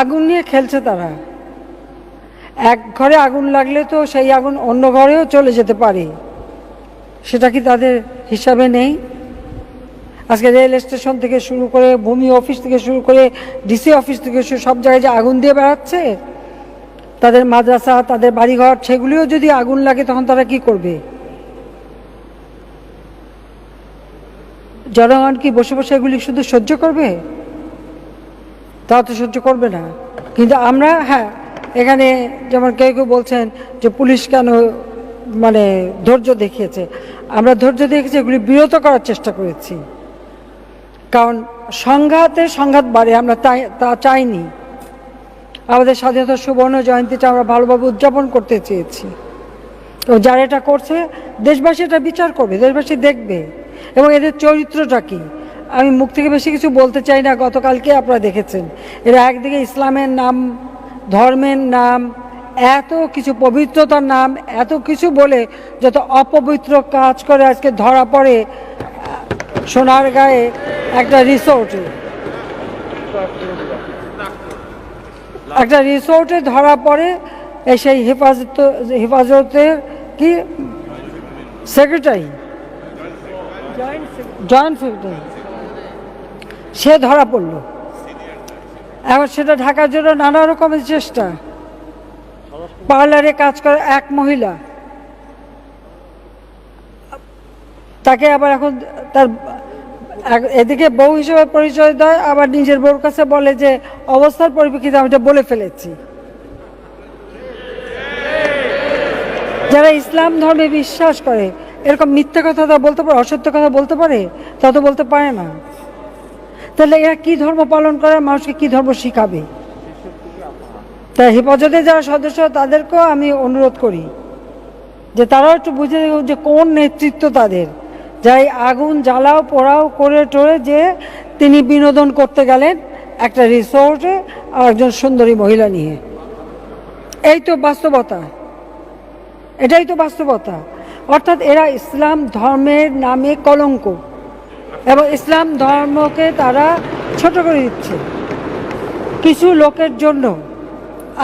আগুন নিয়ে খেলছে তারা। এক ঘরে আগুন লাগলে তো সেই আগুন অন্য ঘরেও চলে যেতে পারে। সেটা কি তাদের হিসাবে নেই? আজকে রেল স্টেশন থেকে শুরু করে ভূমি অফিস থেকে শুরু করে ডিসি অফিস থেকে সব জায়গায় যে আগুন দিয়ে বেড়াচ্ছে, তাদের মাদ্রাসা, তাদের বাড়িঘর, সেগুলিও যদি আগুন লাগে তখন তারা কি করবে? জনগণ কি বসে বসে এগুলি শুধু সহ্য করবে? তা তো সহ্য করবে না। কিন্তু আমরা হ্যাঁ এখানে যেমন কেউ কেউ বলছেন যে পুলিশ কেন মানে ধৈর্য দেখিয়েছে। আমরা ধৈর্য দেখেছি, এগুলি বিরত করার চেষ্টা করেছি। কারণ সংঘাতে সংঘাত বাড়ে, আমরা তাই, তা চাইনি। আমাদের স্বাধীনতা সুবর্ণ জয়ন্তীটা আমরা ভালোভাবে উদযাপন করতে চেয়েছি। তো যারা এটা করছে, দেশবাসী এটা বিচার করবে, দেশবাসী দেখবে। এবং এদের চরিত্রটা কি? আমি মুখ থেকে বেশি কিছু বলতে চাই না গতকালকে আপনারা দেখেছেন। এরা একদিকে ইসলামের নাম ধর্মের নাম এত কিছু পবিত্রতার নাম এত কিছু বলে যত অপবিত্র কাজ করে আজকে ধরা পড়ে সোনার গায়ে একটা রিসোর্টে একটা রিসোর্টে ধরা পড়ে এই সেই হেফাজত হেফাজতের কি? সেক্রেটারি। জয়েন্ট সেক্রেটারি সে ধরা পড়ল। এখন সেটা ঢাকার জন্য নানা রকমের চেষ্টা। পার্লারে কাজ করে এক মহিলা। তাকে আবার এখন তার এদিকে বউ হিসেবে পরিচয় দেয়, আবার নিজের বউর কাছে বলে যে, অবস্থার পরিপ্রেক্ষিতে আমি এটা বলে ফেলেছি। যারা ইসলাম ধর্মে বিশ্বাস করে, এরকম মিথ্যা কথা বলতে পারে, অসত্য কথা বলতে পারে, তা তো বলতে পারে না। তাহলে এরা কি ধর্ম পালন করে, মানুষকে কি ধর্ম শিখাবে? তাই হেফাজতে যারা সদস্য তাদেরকেও আমি অনুরোধ করি যে তারাও একটু বুঝে যে কোন নেতৃত্ব তাদের। যাই আগুন জ্বালাও, পোড়াও, করে টোরে যে তিনি বিনোদন করতে গেলেন একটা রিসোর্টে আর একজন সুন্দরী মহিলা নিয়ে। এই তো বাস্তবতা। এটাই তো বাস্তবতা। অর্থাৎ এরা ইসলাম ধর্মের নামে কলঙ্ক। এবং ইসলাম ধর্মকে তারা ছোট করে দিচ্ছে। কিছু লোকের জন্য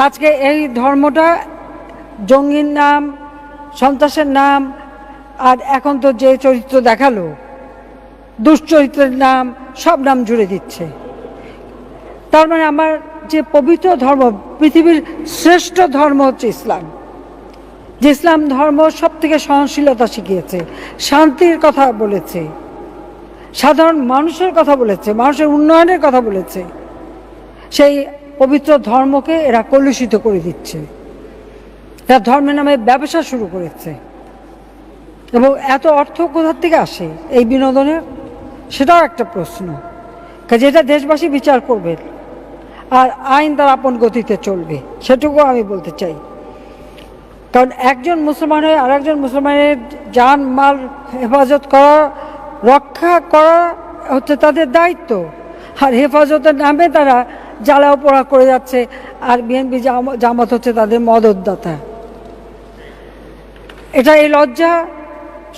আজকে এই ধর্মটা জঙ্গির নাম, সন্ত্রাসের নাম, আর এখন তো যে চরিত্র দেখাল, দুশ্চরিত্রের নাম, সব নাম জুড়ে দিচ্ছে। তার মানে আমার যে পবিত্র ধর্ম, পৃথিবীর শ্রেষ্ঠ ধর্ম হচ্ছে ইসলাম। যে ইসলাম ধর্ম সব থেকে সহনশীলতা শিখিয়েছে, শান্তির কথা বলেছে। সাধারণ মানুষের কথা বলেছে, মানুষের উন্নয়নের কথা বলেছে। সেই পবিত্র ধর্মকে এরা কলুষিত করে দিচ্ছে। এরা ধর্মের নামে ব্যবসা শুরু করেছে। এবং এত অর্থ কোথার থেকে আসে এই বিনোদনের? সেটাও একটা প্রশ্ন। এটা দেশবাসী বিচার করবে আর আইন তার আপন গতিতে চলবে, সেটুকু আমি বলতে চাই। কারণ একজন মুসলমান হয়ে আরেকজন মুসলমানের জান মাল হেফাজত করা রক্ষা করা হচ্ছে তাদের দায়িত্ব। আর হেফাজতের নামে তারা জ্বালাও পোড়া করে যাচ্ছে। আর বিএনপি জামাত হচ্ছে তাদের মদতদাতা। এটা এই লজ্জা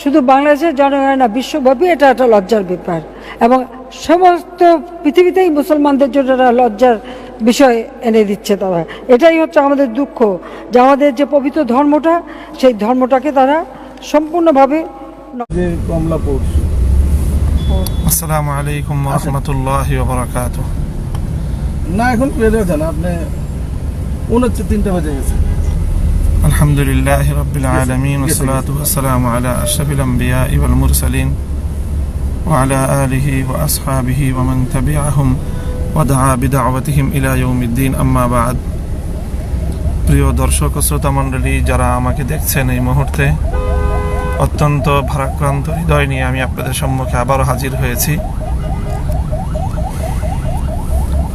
শুধু বাংলাদেশের জনগণের না, বিশ্বব্যাপী এটা একটা লজ্জার ব্যাপার। এবং সমস্ত পৃথিবীতেই মুসলমানদের জন্য একটা লজ্জার বিষয় এনে দিচ্ছে তারা। এটাই হচ্ছে আমাদের দুঃখ যে আমাদের যে পবিত্র ধর্মটা, সেই ধর্মটাকে তারা সম্পূর্ণভাবে কমলাপুর আসসালামু আলাইকুম রহমতুল্লাহ বারাকাত না এখন বেড়ে যান আপনি মনে হচ্ছে তিনটা বাজে গেছে আলহামদুলিল্লাহ রবিল আলমিন ওসলাত ওসালাম আলা আশরফিল আম্বিয়া ওয়াল মুরসালিন وعلى آله وأصحابه ومن تبعهم ودعا بدعوتهم إلى يوم الدين أما بعد প্রিয় দর্শক ও শ্রোতা মণ্ডলী যারা আমাকে দেখছেন এই মুহূর্তে অত্যন্ত ভারাক্রান্ত হৃদয় নিয়ে আমি আপনাদের সম্মুখে আবারও হাজির হয়েছি।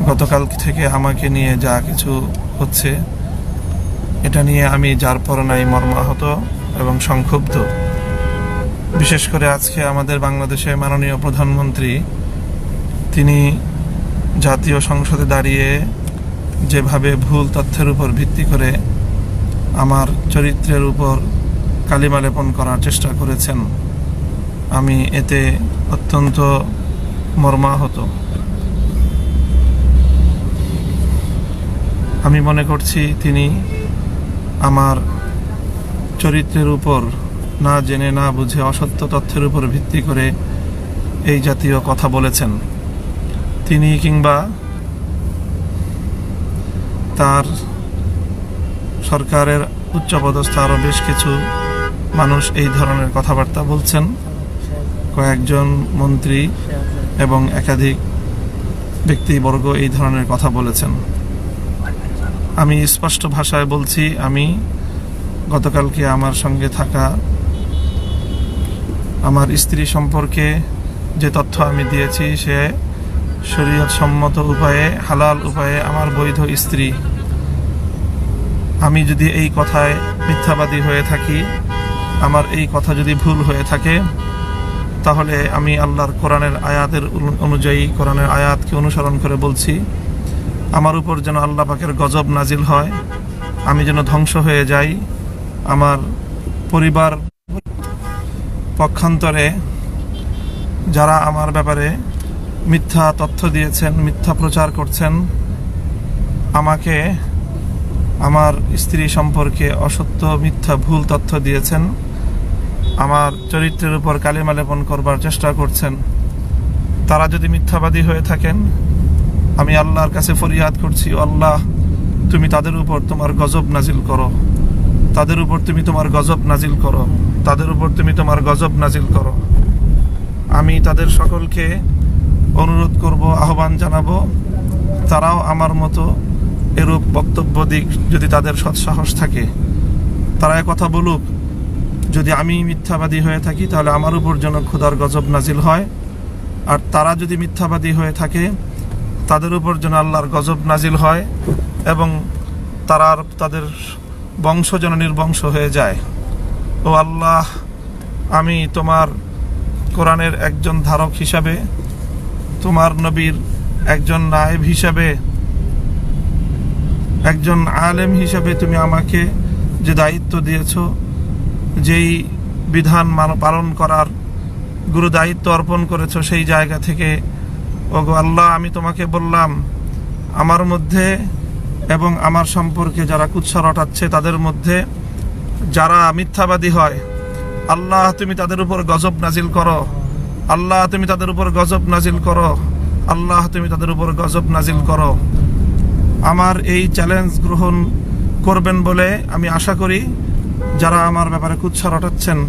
গতকাল থেকে আমাকে নিয়ে যা কিছু হচ্ছে, এটা নিয়ে আমি যার পর নাই মর্মাহত এবং সংক্ষুব্ধ। বিশেষ করে আজকে আমাদের বাংলাদেশের মাননীয় প্রধানমন্ত্রী, তিনি জাতীয় সংসদে দাঁড়িয়ে যেভাবে ভুল তথ্যের উপর ভিত্তি করে আমার চরিত্রের উপর কালিমা লেপন করার চেষ্টা করেছেন। আমি এতে অত্যন্ত মর্মাহত। আমি মনে করছি তিনি আমার চরিত্রের উপর না জেনে, না বুঝে অসত্য তথ্যের উপর ভিত্তি করে এই জাতীয় কথা বলেছেন। তিনি কিংবা তার সরকারের উচ্চপদস্থ আরও বেশ কিছু মানুষ এই ধরনের কথাবার্তা বলছেন। কয়েকজন মন্ত্রী এবং একাধিক ব্যক্তিবর্গ এই ধরনের কথা বলেছেন। আমি স্পষ্ট ভাষায় বলছি, আমি গতকালকে আমার সঙ্গে থাকা আমার স্ত্রী সম্পর্কে যে তথ্য আমি দিয়েছি, সে শরীয়ত সম্মত উপায়ে, হালাল উপায়ে আমার বৈধ স্ত্রী। আমি যদি এই কথায় মিথ্যাবাদী হয়ে থাকি আমার এই কথা যদি ভুল হয়ে থাকে, তাহলে আমি আল্লাহর কোরআনের আয়াতের অনুযায়ী কোরআনের আয়াতকে অনুসরণ করে বলছি, আমার উপর যেন আল্লাহ পাকের গজব নাজিল হয়, আমি যেন ধ্বংস হয়ে যাই, আমার পরিবার পক্ষান্তরে যারা আমার ব্যাপারে মিথ্যা তথ্য দিয়েছেন, মিথ্যা প্রচার করছেন, আমাকে আমার স্ত্রী সম্পর্কে অসত্য, মিথ্যা, ভুল তথ্য দিয়েছেন আমার চরিত্রের উপর কালিমা লেপন করবার চেষ্টা করছেন। তারা যদি মিথ্যাবাদী হয়ে থাকেন, আমি আল্লাহর কাছে ফরিয়াদ করছি, আল্লাহ, তুমি তাদের উপর তোমার গজব নাজিল করো। তাদের উপর তুমি তোমার গজব নাজিল করো। তাদের উপর তুমি তোমার গজব নাজিল করো। আমি তাদের সকলকে অনুরোধ করব, আহ্বান জানাব, তারাও আমার মতো এরূপ বক্তব্য দিক যদি তাদের সৎসাহস থাকে। তারা কথা বলুক যদি আমি মিথ্যাবাদী হয়ে থাকি, তাহলে আমার উপর যেন খোদার গজব নাজিল হয়। আর তারা যদি মিথ্যাবাদী হয়ে থাকে, তাদের উপর যেন আল্লাহর গজব নাজিল হয় এবং তারা তাদের বংশ যেন নির্বংশ হয়ে যায়। ও আল্লাহ, আমি তোমার কোরআনের একজন ধারক হিসাবে, তোমার নবীর একজন নায়েব হিসাবে, একজন আলেম হিসাবে তুমি আমাকে যে দায়িত্ব দিয়েছ যেই বিধান পালন করার গুরু দায়িত্ব অর্পণ করেছ সেই জায়গা থেকে, ওগো আল্লাহ, আমি তোমাকে বললাম, আমার মধ্যে এবং আমার সম্পর্কে যারা কুৎসা রটাচ্ছে তাদের মধ্যে যারা মিথ্যাবাদী হয়, আল্লাহ, তুমি তাদের উপর গজব নাজিল করো। আল্লাহ, তুমি তাদের উপর গজব নাজিল করো। আল্লাহ, তুমি তাদের উপর গজব নাজিল করো। আমার এই চ্যালেঞ্জ গ্রহণ করবেন বলে আমি আশা করি যারা আমার ব্যাপারে কুৎসা রটাচ্ছেন,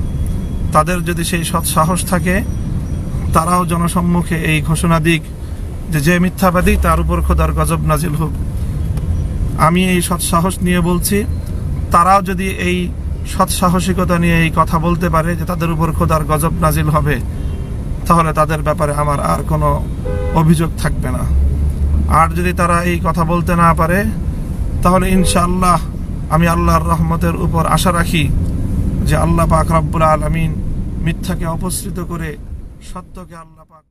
তাদের যদি সেই সৎ সাহস থাকে, তারাও জনসম্মুখে এই ঘোষণা দিক যে যে মিথ্যাবাদী তার উপর খোদার গজব নাজিল হোক। আমি এই সৎ সাহস নিয়ে বলছি, তারাও যদি এই সৎ সাহসিকতা নিয়ে এই কথা বলতে পারে যে তাদের উপর খোদার গজব নাজিল হবে, তাহলে তাদের ব্যাপারে আমার আর কোনো অভিযোগ থাকবে না। আর যদি তারা এই কথা বলতে না পারে, তাহলে ইনশাআল্লাহ আমি আল্লাহর রহমতের উপর আশা রাখি যে আল্লাহ পাক রব্বুল আলমিন মিথ্যাকে অপসৃত করে সত্যকে আল্লাহ পাক